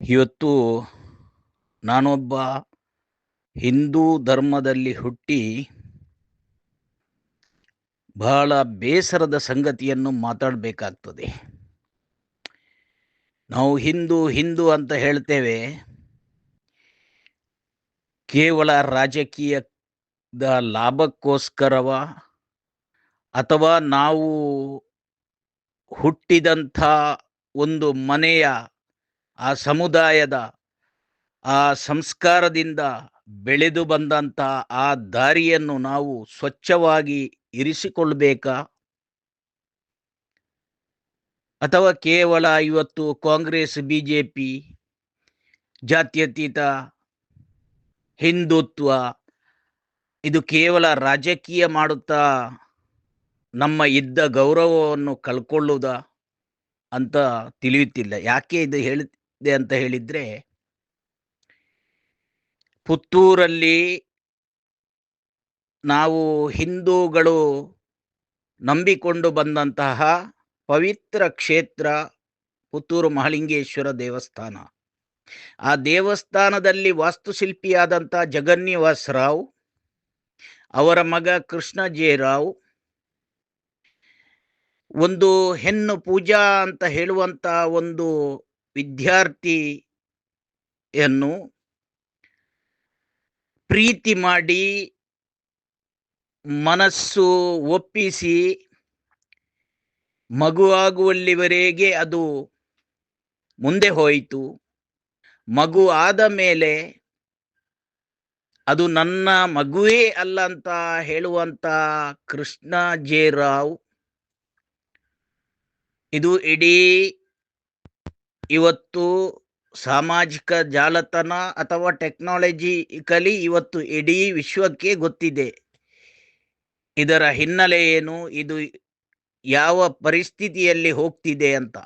ಇವತ್ತು ನಾನೊಬ್ಬ ಹಿಂದೂ ಧರ್ಮದಲ್ಲಿ ಹುಟ್ಟಿ ಬಹಳ ಬೇಸರದ ಸಂಗತಿಯನ್ನು ಮಾತಾಡಬೇಕಾಗ್ತದೆ. ನಾವು ಹಿಂದೂ ಹಿಂದೂ ಅಂತ ಹೇಳ್ತೇವೆ. ಕೇವಲ ರಾಜಕೀಯದ ಲಾಭಕ್ಕೋಸ್ಕರವ ಅಥವಾ ನಾವು ಹುಟ್ಟಿದಂಥ ಒಂದು ಮನೆಯ ಆ ಸಮುದಾಯದ, ಆ ಸಂಸ್ಕಾರದಿಂದ ಬೆಳೆದು ಬಂದಂಥ ಆ ದಾರಿಯನ್ನು ನಾವು ಸ್ವಚ್ಛವಾಗಿ ಇರಿಸಿಕೊಳ್ಬೇಕಾ? ಅಥವಾ ಕೇವಲ ಇವತ್ತು ಕಾಂಗ್ರೆಸ್ ಬಿ ಜೆ ಪಿ ಜಾತ್ಯತೀತ, ಹಿಂದುತ್ವ, ಇದು ಕೇವಲ ರಾಜಕೀಯ ಮಾಡುತ್ತಾ ನಮ್ಮ ಇದ್ದ ಗೌರವವನ್ನು ಕಳ್ಕೊಳ್ಳುವುದ ಅಂತ ತಿಳಿಯುತ್ತಿಲ್ಲ. ಯಾಕೆ ಇದು ಹೇಳಿದೆ ಅಂತ ಹೇಳಿದ್ರೆ, ಪುತ್ತೂರಲ್ಲಿ ನಾವು ಹಿಂದೂಗಳು ನಂಬಿಕೊಂಡು ಬಂದಂತಹ ಪವಿತ್ರ ಕ್ಷೇತ್ರ ಪುತ್ತೂರು ಮಹಾಲಿಂಗೇಶ್ವರ ದೇವಸ್ಥಾನ. ಆ ದೇವಸ್ಥಾನದಲ್ಲಿ ವಾಸ್ತುಶಿಲ್ಪಿಯಾದಂಥ ರಾವ್ ಅವರ ಮಗ ಕೃಷ್ಣ ಜೆ ರಾವ್ ಒಂದು ಹೆಣ್ಣು ಪೂಜಾ ಅಂತ ಹೇಳುವಂತ ಒಂದು ವಿದ್ಯಾರ್ಥಿಯನ್ನು ಪ್ರೀತಿ ಮಾಡಿ ಮನಸ್ಸು ಒಪ್ಪಿಸಿ ಮಗುವಾಗುವಲ್ಲಿವರೆಗೆ ಅದು ಮುಂದೆ ಹೋಯಿತು. ಮಗು ಆದ ಮೇಲೆ ಅದು ನನ್ನ ಮಗುವೇ ಅಲ್ಲ ಅಂತ ಹೇಳುವಂತ ಕೃಷ್ಣ ಜೆ ರಾವ್. ಇದು ಇಡೀ ಇವತ್ತು ಸಾಮಾಜಿಕ ಜಾಲತಾಣ ಅಥವಾ ಟೆಕ್ನಾಲಜಿಕಲಿ ಇವತ್ತು ಇಡೀ ವಿಶ್ವಕ್ಕೆ ಗೊತ್ತಿದೆ. ಇದರ ಹಿನ್ನೆಲೆ ಏನು? ಇದು ಯಾವ ಪರಿಸ್ಥಿತಿಯಲ್ಲಿ ಹೋಗ್ತಿದೆ ಅಂತ.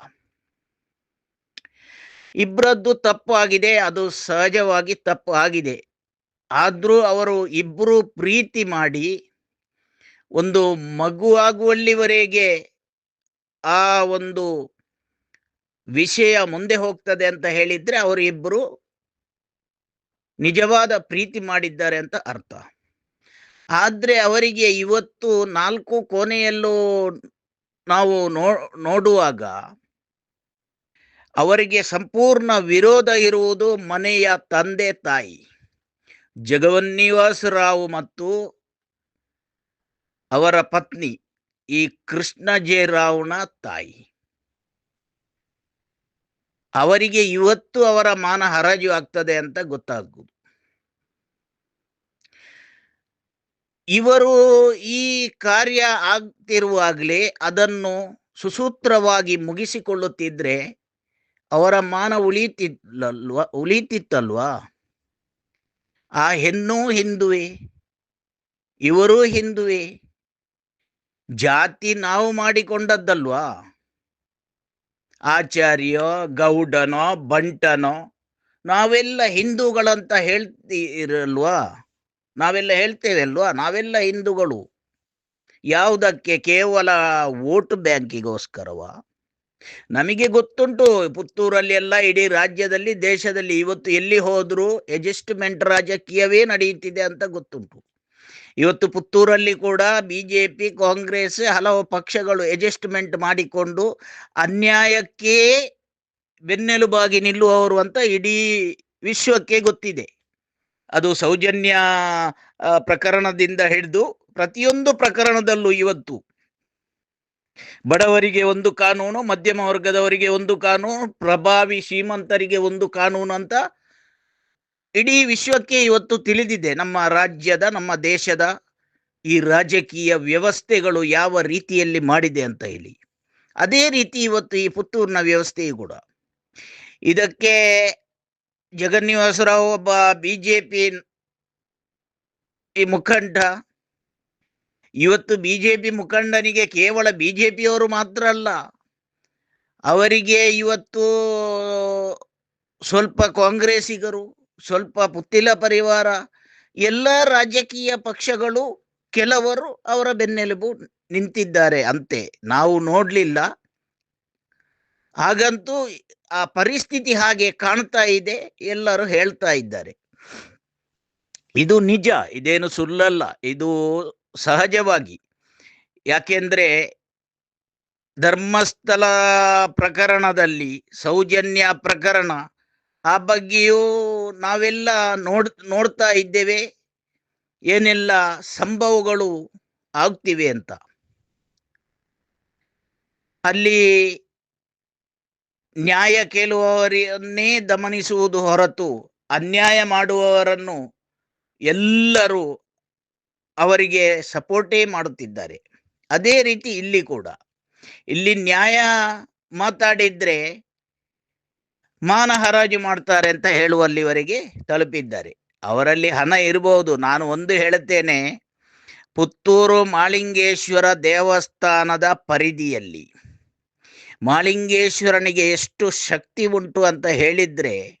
ಇಬ್ಬರದ್ದು ತಪ್ಪು ಆಗಿದೆ, ಅದು ಸಹಜವಾಗಿ ತಪ್ಪು ಆಗಿದೆ. ಆದರೂ ಅವರು ಇಬ್ಬರು ಪ್ರೀತಿ ಮಾಡಿ ಒಂದು ಮಗುವಾಗುವಲ್ಲಿವರೆಗೆ ಆ ಒಂದು ವಿಷಯ ಮುಂದೆ ಹೋಗ್ತದೆ ಅಂತ ಹೇಳಿದ್ರೆ ಅವರು ಇಬ್ಬರು ನಿಜವಾದ ಪ್ರೀತಿ ಮಾಡಿದ್ದಾರೆ ಅಂತ ಅರ್ಥ. ಆದ್ರೆ ಅವರಿಗೆ ಇವತ್ತು ನಾಲ್ಕು ಕೋಣೆಯಲ್ಲೂ ನಾವು ನೋ, ನೋಡುವಾಗ ಅವರಿಗೆ ಸಂಪೂರ್ಣ ವಿರೋಧ ಇರುವುದು ಮನೆಯ ತಂದೆ ತಾಯಿ ಜಗವನ್ನಿವಾಸರಾವ್ ಮತ್ತು ಅವರ ಪತ್ನಿ ಈ ಕೃಷ್ಣ ಜೆ ರಾವ್ನ ತಾಯಿ. ಅವರಿಗೆ ಇವತ್ತು ಅವರ ಮಾನ ಹರಾಜು ಆಗ್ತದೆ ಅಂತ ಗೊತ್ತಾಗುವುದು ಇವರು ಈ ಕಾರ್ಯ ಆಗ್ತಿರುವಾಗಲೇ ಅದನ್ನು ಸುಸೂತ್ರವಾಗಿ ಮುಗಿಸಿಕೊಳ್ಳುತ್ತಿದ್ರೆ ಅವರ ಮಾನ ಉಳಿತಿಲ್ಲಲ್ವಾ ಉಳಿತಿತ್ತಲ್ವಾ ಆ ಹೆಣ್ಣು ಹಿಂದುವೆ, ಇವರು ಹಿಂದುವೆ, ಜಾತಿ ನಾವು ಮಾಡಿಕೊಂಡದ್ದಲ್ವಾ? ಆಚಾರ್ಯ, ಗೌಡನೋ, ಬಂಟನೋ, ನಾವೆಲ್ಲ ಹಿಂದೂಗಳಂತ ಹೇಳ್ತೀರಲ್ವಾ? ನಾವೆಲ್ಲ ಹೇಳ್ತೇವೆ ಅಲ್ವಾ ನಾವೆಲ್ಲ ಹಿಂದೂಗಳು. ಯಾವುದಕ್ಕೆ? ಕೇವಲ ವೋಟ್ ಬ್ಯಾಂಕಿಗೋಸ್ಕರವ? ನಮಗೆ ಗೊತ್ತುಂಟು ಪುತ್ತೂರಲ್ಲಿ ಎಲ್ಲ ಇಡೀ ರಾಜ್ಯದಲ್ಲಿ, ದೇಶದಲ್ಲಿ ಇವತ್ತು ಎಲ್ಲಿ ಹೋದರೂ, ಅಡ್ಜಸ್ಟ್ಮೆಂಟ್ ರಾಜಕೀಯವೇ ನಡೆಯುತ್ತಿದೆ ಅಂತ ಗೊತ್ತುಂಟು. ಇವತ್ತು ಪುತ್ತೂರಲ್ಲಿ ಕೂಡ ಬಿ ಜೆ ಪಿ ಕಾಂಗ್ರೆಸ್ ಹಲವು ಪಕ್ಷಗಳು ಅಡ್ಜಸ್ಟ್ಮೆಂಟ್ ಮಾಡಿಕೊಂಡು ಅನ್ಯಾಯಕ್ಕೆ ಬೆನ್ನೆಲುಬಾಗಿ ನಿಲ್ಲುವವರು ಅಂತ ಇಡೀ ವಿಶ್ವಕ್ಕೆ ಗೊತ್ತಿದೆ. ಅದು ಸೌಜನ್ಯ ಪ್ರಕರಣದಿಂದ ಹಿಡಿದು ಪ್ರತಿಯೊಂದು ಪ್ರಕರಣದಲ್ಲೂ ಇವತ್ತು ಬಡವರಿಗೆ ಒಂದು ಕಾನೂನು, ಮಧ್ಯಮ ವರ್ಗದವರಿಗೆ ಒಂದು ಕಾನೂನು, ಪ್ರಭಾವಿ ಶ್ರೀಮಂತರಿಗೆ ಒಂದು ಕಾನೂನು ಅಂತ ಇಡೀ ವಿಶ್ವಕ್ಕೆ ಇವತ್ತು ತಿಳಿದಿದೆ ನಮ್ಮ ರಾಜ್ಯದ, ನಮ್ಮ ದೇಶದ ಈ ರಾಜಕೀಯ ವ್ಯವಸ್ಥೆಗಳು ಯಾವ ರೀತಿಯಲ್ಲಿ ಮಾಡಿದೆ ಅಂತ ಹೇಳಿ. ಅದೇ ರೀತಿ ಇವತ್ತು ಈ ಪುತ್ತೂರಿನ ವ್ಯವಸ್ಥೆಯು ಕೂಡ. ಇದಕ್ಕೆ ಜಗನ್ನಿವಾಸರಾವ್ ಒಬ್ಬ ಬಿ ಜೆ ಪಿ ಈ ಮುಖಂಡ. ಇವತ್ತು ಬಿ ಜೆ ಪಿ ಮುಖಂಡನಿಗೆ ಕೇವಲ ಬಿ ಜೆ ಪಿಯವರು ಮಾತ್ರ ಅಲ್ಲ, ಅವರಿಗೆ ಇವತ್ತು ಸ್ವಲ್ಪ ಕಾಂಗ್ರೆಸ್ಸಿಗರು ಸ್ವಲ್ಪ ಪುತ್ತಿಲ ಪರಿವಾರ, ಎಲ್ಲ ರಾಜಕೀಯ ಪಕ್ಷಗಳು ಕೆಲವರು ಅವರ ಬೆನ್ನೆಲುಬು ನಿಂತಿದ್ದಾರೆ ಅಂತೆ. ನಾವು ನೋಡ್ಲಿಲ್ಲ. ಹಾಗಂತೂ ಆ ಪರಿಸ್ಥಿತಿ ಹಾಗೆ ಕಾಣ್ತಾ ಇದೆ, ಎಲ್ಲರೂ ಹೇಳ್ತಾ ಇದ್ದಾರೆ. ಇದು ನಿಜ, ಇದೇನು ಸುಳ್ಳಲ್ಲ, ಇದು ಸಹಜವಾಗಿ. ಯಾಕೆಂದ್ರೆ ಧರ್ಮಸ್ಥಳ ಪ್ರಕರಣದಲ್ಲಿ ಸೌಜನ್ಯ ಪ್ರಕರಣ ಆ ಬಗ್ಗೆಯೂ ನಾವೆಲ್ಲ ನೋಡ್, ನೋಡ್ತಾ ಇದ್ದೇವೆ. ಏನೆಲ್ಲ ಸಂಭವಗಳು ಆಗ್ತಿವೆ ಅಂತ. ಅಲ್ಲಿ ನ್ಯಾಯ ಕೇಳುವವರನ್ನೇ ದಮನಿಸುವುದು ಹೊರತು, ಅನ್ಯಾಯ ಮಾಡುವವರನ್ನು ಎಲ್ಲರೂ ಅವರಿಗೆ ಸಪೋರ್ಟೇ ಮಾಡುತ್ತಿದ್ದಾರೆ. ಅದೇ ರೀತಿ ಇಲ್ಲಿ ಕೂಡ. ಇಲ್ಲಿ ನ್ಯಾಯ ಮಾತಾಡಿದ್ರೆ ಮಾನ ಹರಾಜು ಮಾಡ್ತಾರೆ ಅಂತ ಹೇಳುವಲ್ಲಿವರೆಗೆ ತಲುಪಿದ್ದಾರೆ. ಅವರಲ್ಲಿ ಹಣ ಇರಬಹುದು ನಾನು ಒಂದು ಹೇಳುತ್ತೇನೆ. ಪುತ್ತೂರು ಮಾಳಿಂಗೇಶ್ವರ ದೇವಸ್ಥಾನದ ಪರಿಧಿಯಲ್ಲಿ ಮಾಳಿಂಗೇಶ್ವರನಿಗೆ ಎಷ್ಟು ಶಕ್ತಿ ಉಂಟು ಅಂತ ಹೇಳಿದ್ರೆ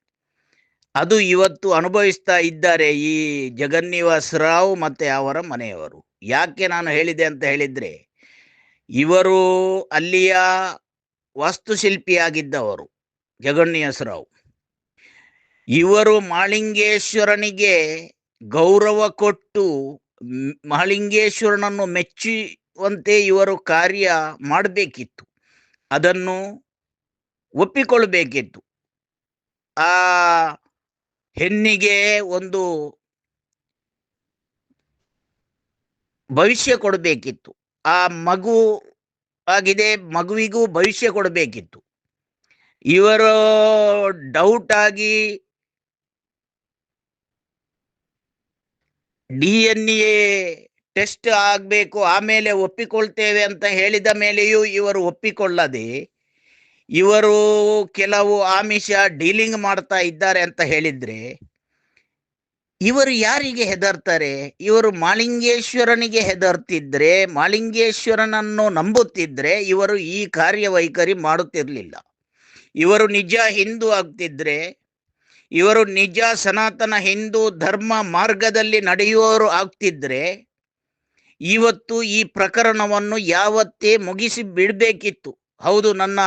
ಅದು ಇವತ್ತು ಅನುಭವಿಸ್ತಾ ಇದ್ದಾರೆ ಈ ಜಗನ್ನಿವಾಸ ರಾವ್ ಮತ್ತೆ ಅವರ ಮನೆಯವರು. ಯಾಕೆ ನಾನು ಹೇಳಿದೆ ಅಂತ ಹೇಳಿದ್ರೆ ಇವರು ಅಲ್ಲಿಯ ವಾಸ್ತುಶಿಲ್ಪಿಯಾಗಿದ್ದವರು. ಜಗನ್ನಿವಾಸ ರಾವ್ ಇವರು ಮಾಳಿಂಗೇಶ್ವರನಿಗೆ ಗೌರವ ಕೊಟ್ಟು ಮಹಾಲಿಂಗೇಶ್ವರನನ್ನು ಮೆಚ್ಚುವಂತೆ ಇವರು ಕಾರ್ಯ ಮಾಡಬೇಕಿತ್ತು. ಅದನ್ನು ಒಪ್ಪಿಕೊಳ್ಳಬೇಕಿತ್ತು. ಆ ಹೆಣ್ಣಿಗೆ ಒಂದು ಭವಿಷ್ಯ ಕೊಡಬೇಕಿತ್ತು. ಆ ಮಗು ಆಗಿದೆ, ಮಗುವಿಗೂ ಭವಿಷ್ಯ ಕೊಡಬೇಕಿತ್ತು. ಇವರು ಡೌಟ್ ಆಗಿ ಡಿ ಎನ್ ಎ ಟೆಸ್ಟ್ ಆಗಬೇಕು, ಆಮೇಲೆ ಒಪ್ಪಿಕೊಳ್ತೇವೆ ಅಂತ ಹೇಳಿದ ಮೇಲೆಯೂ ಇವರು ಒಪ್ಪಿಕೊಳ್ಳದೆ ಇವರು ಕೆಲವು ಆಮಿಷ ಡೀಲಿಂಗ್ ಮಾಡ್ತಾ ಇದ್ದಾರೆ ಅಂತ ಹೇಳಿದ್ರೆ ಇವರು ಯಾರಿಗೆ ಹೆದರ್ತಾರೆ? ಇವರು ಮಾಲಿಂಗೇಶ್ವರನಿಗೆ ಹೆದರ್ತಿದ್ರೆ, ಮಾಲಿಂಗೇಶ್ವರನನ್ನು ನಂಬುತ್ತಿದ್ರೆ ಇವರು ಈ ಕಾರ್ಯವೈಖರಿ ಮಾಡುತ್ತಿರಲಿಲ್ಲ. ಇವರು ನಿಜ ಹಿಂದೂ ಆಗ್ತಿದ್ರೆ, ಇವರು ನಿಜ ಸನಾತನ ಹಿಂದೂ ಧರ್ಮ ಮಾರ್ಗದಲ್ಲಿ ನಡೆಯುವವರು ಆಗ್ತಿದ್ರೆ, ಇವತ್ತು ಈ ಪ್ರಕರಣವನ್ನು ಯಾವತ್ತೇ ಮುಗಿಸಿ ಬಿಡಬೇಕಿತ್ತು. ಹೌದು, ನನ್ನ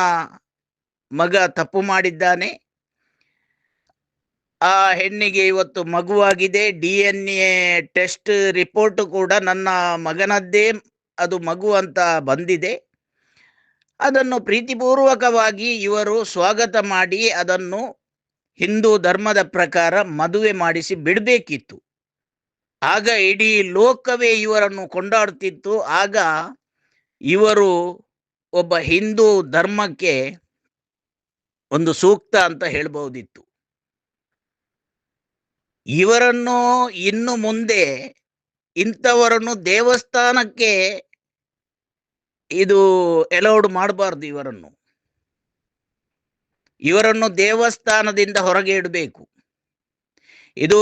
ಮಗ ತಪ್ಪು ಮಾಡಿದ್ದಾನೆ. ಆ ಹೆಣ್ಣಿಗೆ ಇವತ್ತು ಮಗುವಾಗಿದೆ. D N A test report ಕೂಡ ನನ್ನ ಮಗನದ್ದೇ, ಅದು ಮಗು ಅಂತ ಬಂದಿದೆ. ಅದನ್ನು ಪ್ರೀತಿಪೂರ್ವಕವಾಗಿ ಇವರು ಸ್ವಾಗತ ಮಾಡಿ ಅದನ್ನು ಹಿಂದೂ ಧರ್ಮದ ಪ್ರಕಾರ ಮದುವೆ ಮಾಡಿಸಿ ಬಿಡಬೇಕಿತ್ತು. ಆಗ ಇಡೀ ಲೋಕವೇ ಇವರನ್ನು ಕೊಂಡಾಡುತ್ತಿತ್ತು. ಆಗ ಇವರು ಒಬ್ಬ ಹಿಂದೂ ಧರ್ಮಕ್ಕೆ ಒಂದು ಸೂಕ್ತ ಅಂತ ಹೇಳ್ಬಹುದಿತ್ತು. ಇವರನ್ನು ಇನ್ನು ಮುಂದೆ ಇಂಥವರನ್ನು ದೇವಸ್ಥಾನಕ್ಕೆ ಇದು ಎಲೌಡ್ ಮಾಡಬಾರ್ದು ಇವರನ್ನು. ಇವರನ್ನು ದೇವಸ್ಥಾನದಿಂದ ಹೊರಗೆ ಇಡಬೇಕು. ಇದು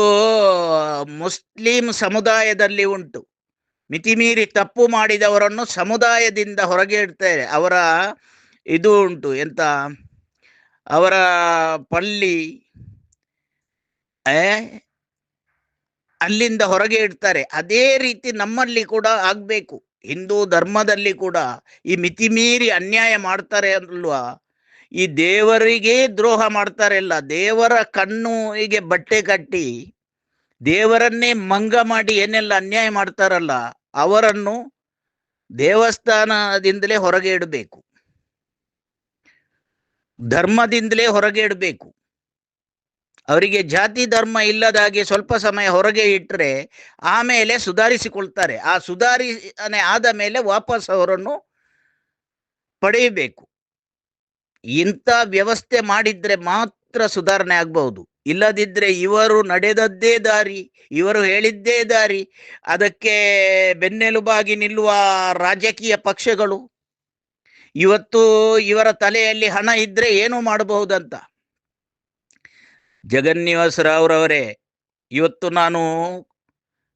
ಮುಸ್ಲಿಂ ಸಮುದಾಯದಲ್ಲಿ ಉಂಟು. ಮಿತಿಮೀರಿ ತಪ್ಪು ಮಾಡಿದವರನ್ನು ಸಮುದಾಯದಿಂದ ಹೊರಗೆ ಇಡ್ತಾರೆ. ಅವರ ಇದು ಉಂಟು ಎಂತ? ಅವರ ಆ, ಅಲ್ಲಿಂದ ಹೊರಗೆ ಇಡ್ತಾರೆ. ಅದೇ ರೀತಿ ನಮ್ಮಲ್ಲಿ ಕೂಡ ಆಗ್ಬೇಕು. ಹಿಂದೂ ಧರ್ಮದಲ್ಲಿ ಕೂಡ ಈ ಮಿತಿಮೀರಿ ಅನ್ಯಾಯ ಮಾಡ್ತಾರೆ ಅಲ್ವಾ? ಈ ದೇವರಿಗೆ ದ್ರೋಹ ಮಾಡ್ತಾರೆ ಅಲ್ಲ, ದೇವರ ಕಣ್ಣು ಹೀಗೆ ಬಟ್ಟೆ ಕಟ್ಟಿ, ದೇವರನ್ನೇ ಮಂಗ ಮಾಡಿ ಏನೆಲ್ಲ ಅನ್ಯಾಯ ಮಾಡ್ತಾರಲ್ಲ, ಅವರನ್ನು ದೇವಸ್ಥಾನದಿಂದಲೇ ಹೊರಗೆ ಇಡಬೇಕು. ಧರ್ಮದಿಂದಲೇ ಹೊರಗೆ ಇಡಬೇಕು. ಅವರಿಗೆ ಜಾತಿ ಧರ್ಮ ಇಲ್ಲದಾಗಿ ಸ್ವಲ್ಪ ಸಮಯ ಹೊರಗೆ ಇಟ್ಟರೆ ಆಮೇಲೆ ಸುಧಾರಿಸಿಕೊಳ್ತಾರೆ. ಆ ಸುಧಾರಿ ಆದ ಮೇಲೆ ವಾಪಸ್ ಅವರನ್ನು ಪಡೆಯಬೇಕು. ಇಂಥ ವ್ಯವಸ್ಥೆ ಮಾಡಿದ್ರೆ ಮಾತ್ರ ಸುಧಾರಣೆ ಆಗ್ಬಹುದು. ಇಲ್ಲದಿದ್ರೆ ಇವರು ನಡೆದದ್ದೇ ದಾರಿ, ಇವರು ಹೇಳಿದ್ದೇ ದಾರಿ, ಅದಕ್ಕೆ ಬೆನ್ನೆಲುಬಾಗಿ ನಿಲ್ಲುವ ರಾಜಕೀಯ ಪಕ್ಷಗಳು. ಇವತ್ತು ಇವರ ತಲೆಯಲ್ಲಿ ಹಣ ಇದ್ರೆ ಏನು ಮಾಡಬಹುದಂತ? ಜಗನ್ನಿವಾಸ ರಾವ್ರವರೇ ಇವತ್ತು ನಾನು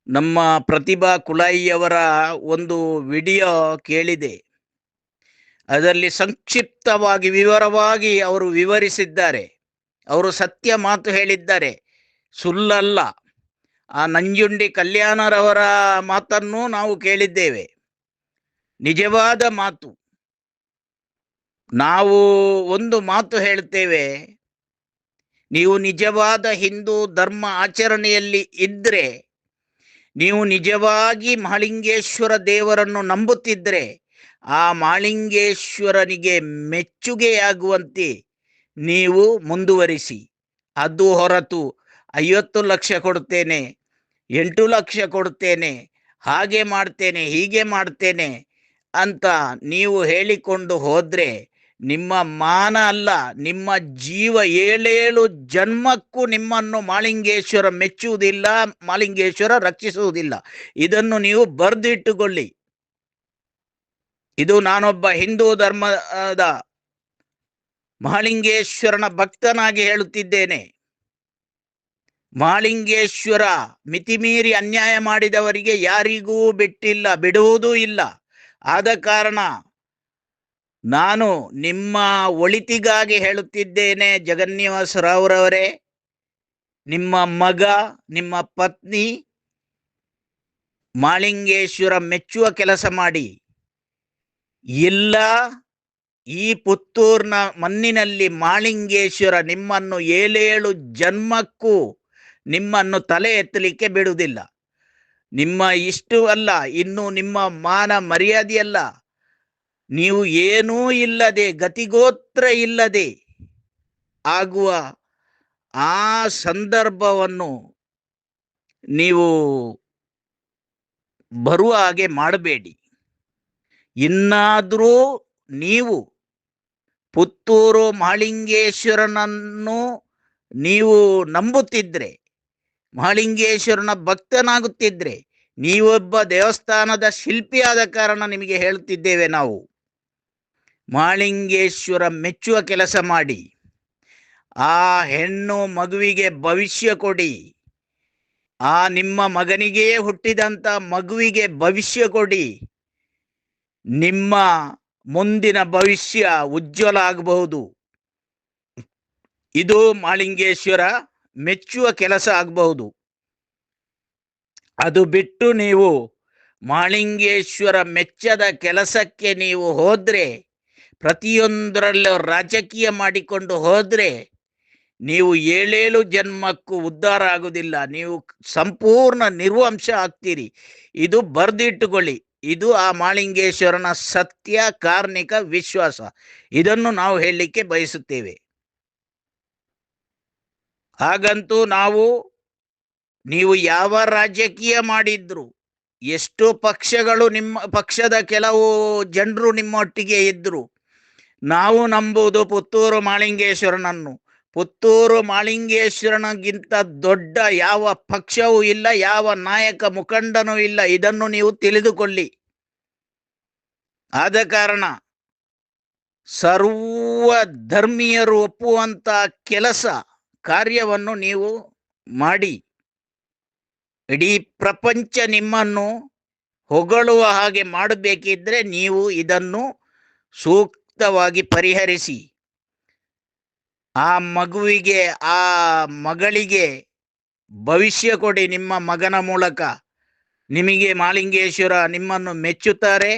ನಮ್ಮ ಪ್ರತಿಭಾ ಕುಲಾಯಿಯವರ ಒಂದು ವಿಡಿಯೋ ಕೇಳಿದೆ. ಅದರಲ್ಲಿ ಸಂಕ್ಷಿಪ್ತವಾಗಿ, ವಿವರವಾಗಿ ಅವರು ವಿವರಿಸಿದ್ದಾರೆ. ಅವರು ಸತ್ಯ ಮಾತು ಹೇಳಿದ್ದಾರೆ. ಸುಳ್ಳಲ್ಲ. ಆ ನಂಜುಂಡಿ ಕಲ್ಯಾಣರವರ ಮಾತನ್ನು ನಾವು ಕೇಳಿದ್ದೇವೆ. ನಿಜವಾದ ಮಾತು. ನಾವು ಒಂದು ಮಾತು ಹೇಳ್ತೇವೆ. ನೀವು ನಿಜವಾದ ಹಿಂದೂ ಧರ್ಮ ಆಚರಣೆಯಲ್ಲಿ ಇದ್ರೆ, ನೀವು ನಿಜವಾಗಿ ಮಹಾಲಿಂಗೇಶ್ವರ ದೇವರನ್ನು ನಂಬುತ್ತಿದ್ರೆ, ಆ ಮಹಾಲಿಂಗೇಶ್ವರನಿಗೆ ಮೆಚ್ಚುಗೆಯಾಗುವಂತೆ ನೀವು ಮುಂದುವರಿಸಿ. ಅದು ಹೊರತು ಐವತ್ತು ಲಕ್ಷ ಕೊಡ್ತೇನೆ ಎಂಟು ಲಕ್ಷ ಕೊಡ್ತೇನೆ ಹಾಗೆ ಮಾಡ್ತೇನೆ, ಹೀಗೆ ಮಾಡ್ತೇನೆ ಅಂತ ನೀವು ಹೇಳಿಕೊಂಡು ಹೋದ್ರೆ ನಿಮ್ಮ ಮಾನ ಅಲ್ಲ, ನಿಮ್ಮ ಜೀವ ಏಳೇಳು ಜನ್ಮಕ್ಕೂ ನಿಮ್ಮನ್ನು ಮಾಲಿಂಗೇಶ್ವರ ಮೆಚ್ಚುವುದಿಲ್ಲ ಮಾಲಿಂಗೇಶ್ವರ ರಕ್ಷಿಸುವುದಿಲ್ಲ. ಇದನ್ನು ನೀವು ಬರೆದಿಟ್ಟುಕೊಳ್ಳಿ. ಇದು ನಾನೊಬ್ಬ ಹಿಂದೂ ಧರ್ಮದ ಮಹಾಲಿಂಗೇಶ್ವರನ ಭಕ್ತನಾಗಿ ಹೇಳುತ್ತಿದ್ದೇನೆ. ಮಾಲಿಂಗೇಶ್ವರ ಮಿತಿಮೀರಿ ಅನ್ಯಾಯ ಮಾಡಿದವರಿಗೆ ಯಾರಿಗೂ ಬಿಟ್ಟಿಲ್ಲ, ಬಿಡುವುದೂ ಇಲ್ಲ. ಆದ ಕಾರಣ ನಾನು ನಿಮ್ಮ ಒಳಿತಿಗಾಗಿ ಹೇಳುತ್ತಿದ್ದೇನೆ ಜಗನ್ನಿವಾಸ ರಾವ್ರವರೇ ನಿಮ್ಮ ಮಗ, ನಿಮ್ಮ ಪತ್ನಿ ಮಾಳಿಂಗೇಶ್ವರ ಮೆಚ್ಚುವ ಕೆಲಸ ಮಾಡಿ. ಇಲ್ಲ, ಈ ಪುತ್ತೂರ್ನ ಮಣ್ಣಿನಲ್ಲಿ ಮಾಳಿಂಗೇಶ್ವರ ನಿಮ್ಮನ್ನು ಏಳೇಳು ಜನ್ಮಕ್ಕೂ ನಿಮ್ಮನ್ನು ತಲೆ ಎತ್ತಲಿಕ್ಕೆ ಬಿಡುವುದಿಲ್ಲ. ನಿಮ್ಮ ಇಷ್ಟು ಅಲ್ಲ ಇನ್ನು ನಿಮ್ಮ ಮಾನ ಮರ್ಯಾದೆಯಲ್ಲ. ನೀವು ಏನೂ ಇಲ್ಲದೆ, ಗತಿಗೋತ್ರ ಇಲ್ಲದೆ ಆಗುವ ಆ ಸಂದರ್ಭವನ್ನು ನೀವು ಬರುವ ಹಾಗೆ ಮಾಡಬೇಡಿ. ಇನ್ನಾದರೂ ನೀವು ಪುತ್ತೂರು ಮಹಾಲಿಂಗೇಶ್ವರನನ್ನು ನೀವು ನಂಬುತ್ತಿದ್ರೆ ಮಹಾಲಿಂಗೇಶ್ವರನ ಭಕ್ತನಾಗುತ್ತಿದ್ರೆ, ನೀವೊಬ್ಬ ದೇವಸ್ಥಾನದ ಶಿಲ್ಪಿಯಾದ ಕಾರಣ ನಿಮಗೆ ಹೇಳುತ್ತಿದ್ದೇವೆ ನಾವು. ಮಹಾಲಿಂಗೇಶ್ವರ ಮೆಚ್ಚುವ ಕೆಲಸ ಮಾಡಿ. ಆ ಹೆಣ್ಣು ಮಗುವಿಗೆ ಭವಿಷ್ಯ ಕೊಡಿ. ಆ ನಿಮ್ಮ ಮಗನಿಗೆ ಹುಟ್ಟಿದಂತ ಮಗುವಿಗೆ ಭವಿಷ್ಯ ಕೊಡಿ. ನಿಮ್ಮ ಮುಂದಿನ ಭವಿಷ್ಯ ಉಜ್ವಲ ಆಗಬಹುದು. ಇದು ಮಾಳಿಂಗೇಶ್ವರ ಮೆಚ್ಚುವ ಕೆಲಸ ಆಗಬಹುದು. ಅದು ಬಿಟ್ಟು ನೀವು ಮಾಳಿಂಗೇಶ್ವರ ಮೆಚ್ಚದ ಕೆಲಸಕ್ಕೆ ನೀವು ಹೋದ್ರೆ ಪ್ರತಿಯೊಂದರಲ್ಲೂ ರಾಜಕೀಯ ಮಾಡಿಕೊಂಡು ಹೋದರೆ ನೀವು ಏಳೇಳು ಜನ್ಮಕ್ಕೂ ಉದ್ಧಾರ ಆಗುವುದಿಲ್ಲ. ನೀವು ಸಂಪೂರ್ಣ ನಿರ್ವಂಶ ಆಗ್ತೀರಿ. ಇದು ಬರ್ದಿಟ್ಟುಕೊಳ್ಳಿ. ಇದು ಆ ಮಾಳಿಂಗೇಶ್ವರನ ಸತ್ಯ ಕಾರ್ಣಿಕ ವಿಶ್ವಾಸ. ಇದನ್ನು ನಾವು ಹೇಳಲಿಕ್ಕೆ ಬಯಸುತ್ತೇವೆ. ಹಾಗಂತೂ ನಾವು, ನೀವು ಯಾವ ರಾಜಕೀಯ ಮಾಡಿದ್ರು, ಎಷ್ಟು ಪಕ್ಷಗಳು ನಿಮ್ಮ, ಪಕ್ಷದ ಕೆಲವು ಜನರು ನಿಮ್ಮೊಟ್ಟಿಗೆ ಇದ್ರು ನಾವು ನಂಬುವುದು ಪುತ್ತೂರು ಮಾಳಿಂಗೇಶ್ವರನನ್ನು. ಪುತ್ತೂರು ಮಾಳಿಂಗೇಶ್ವರನಗಿಂತ ದೊಡ್ಡ ಯಾವ ಪಕ್ಷವೂ ಇಲ್ಲ, ಯಾವ ನಾಯಕ ಮುಖಂಡನೂ ಇಲ್ಲ. ಇದನ್ನು ನೀವು ತಿಳಿದುಕೊಳ್ಳಿ. ಆದ ಕಾರಣ ಸರ್ವ ಧರ್ಮೀಯರು ಒಪ್ಪುವಂತ ಕೆಲಸ ಕಾರ್ಯವನ್ನು ನೀವು ಮಾಡಿ. ಇಡೀ ಪ್ರಪಂಚ ನಿಮ್ಮನ್ನು ಹೊಗಳುವ ಹಾಗೆ ಮಾಡಬೇಕಿದ್ರೆ ನೀವು ಇದನ್ನು ಸೂಕ್ತವಾಗಿ ಪರಿಹರಿಸಿ. ಆ ಮಗುವಿಗೆ, ಆ ಮಗಳಿಗೆ ಭವಿಷ್ಯ ಕೊಡಿ ನಿಮ್ಮ ಮಗನ ಮೂಲಕ. ನಿಮಗೆ ಮಾಲಿಂಗೇಶ್ವರ ನಿಮ್ಮನ್ನು ಮೆಚ್ಚುತ್ತಾರೆ.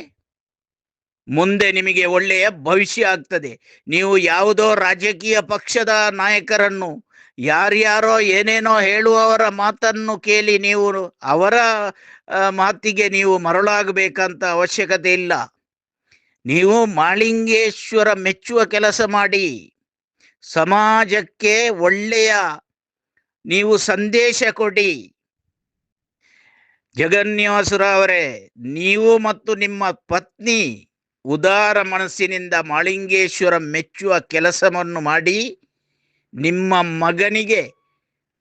ಮುಂದೆ ನಿಮಗೆ ಒಳ್ಳೆಯ ಭವಿಷ್ಯ ಆಗ್ತದೆ. ನೀವು ಯಾವುದೋ ರಾಜಕೀಯ ಪಕ್ಷದ ನಾಯಕರನ್ನು, ಯಾರ್ಯಾರೋ ಏನೇನೋ ಹೇಳುವವರ ಮಾತನ್ನು ಕೇಳಿ ನೀವು ಅವರ ಮಾತಿಗೆ ನೀವು ಮರಳಾಗಬೇಕಂತ ಅವಶ್ಯಕತೆ ಇಲ್ಲ. ನೀವು ಮಾಳಿಂಗೇಶ್ವರ ಮೆಚ್ಚುವ ಕೆಲಸ ಮಾಡಿ. ಸಮಾಜಕ್ಕೆ ಒಳ್ಳೆಯ ನೀವು ಸಂದೇಶ ಕೊಡಿ. ಜಗನ್ಯಾಸುರ ಅವರೇ, ನೀವು ಮತ್ತು ನಿಮ್ಮ ಪತ್ನಿ ಉದಾರ ಮನಸ್ಸಿನಿಂದ ಮಾಳಿಂಗೇಶ್ವರ ಮೆಚ್ಚುವ ಕೆಲಸವನ್ನು ಮಾಡಿ. ನಿಮ್ಮ ಮಗನಿಗೆ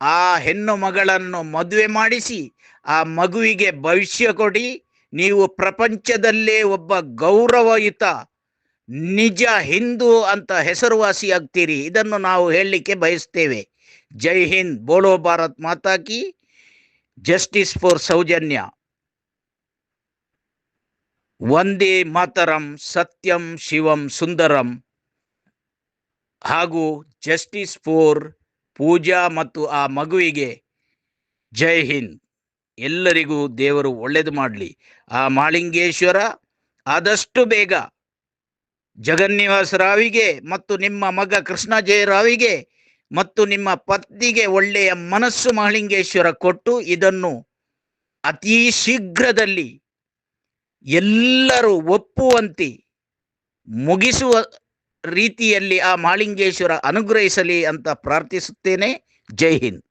ಆ ಹೆಣ್ಣು ಮಗಳನ್ನು ಮದುವೆ ಮಾಡಿಸಿ, ಆ ಮಗುವಿಗೆ ಭವಿಷ್ಯ ಕೊಡಿ. ನೀವು ಪ್ರಪಂಚದಲ್ಲೇ ಒಬ್ಬ ಗೌರವಯುತ, ನಿಜ ಹಿಂದೂ ಅಂತ ಹೆಸರುವಾಸಿಯಾಗ್ತೀರಿ. ಇದನ್ನು ನಾವು ಹೇಳಲಿಕ್ಕೆ ಬಯಸ್ತೇವೆ. ಜೈ ಹಿಂದ್. ಬೋಲೋ ಭಾರತ್ ಮಾತಾಕಿ ಜಸ್ಟಿಸ್ ಫಾರ್ ಸೌಜನ್ಯ. ವಂದೇ ಮಾತರಂ. ಸತ್ಯಂ ಶಿವಂ ಸುಂದರಂ. ಹಾಗೂ ಜಸ್ಟಿಸ್ ಫೋರ್ ಪೂಜಾ ಮತ್ತು ಆ ಮಗುವಿಗೆ ಜೈ ಹಿಂದ್. ಎಲ್ಲರಿಗೂ ದೇವರು ಒಳ್ಳೇದು ಮಾಡಲಿ. ಆ ಮಾಳಿಂಗೇಶ್ವರ ಆದಷ್ಟು ಬೇಗ ಜಗನ್ನಿವಾಸ ರಾವಿಗೆ ಮತ್ತು ನಿಮ್ಮ ಮಗ ಕೃಷ್ಣ ಜಯರಾವಿಗೆ ಮತ್ತು ನಿಮ್ಮ ಪತ್ನಿಗೆ ಒಳ್ಳೆಯ ಮನಸ್ಸು ಮಹಾಲಿಂಗೇಶ್ವರ ಕೊಟ್ಟು ಇದನ್ನು ಅತಿ ಶೀಘ್ರದಲ್ಲಿ ಎಲ್ಲರೂ ಒಪ್ಪುವಂತೆ ಮುಗಿಸುವ ರೀತಿಯಲ್ಲಿ ಆ ಮಾಳಿಂಗೇಶ್ವರ ಅನುಗ್ರಹಿಸಲಿ ಅಂತ ಪ್ರಾರ್ಥಿಸುತ್ತೇನೆ. ಜೈ ಹಿಂದ್.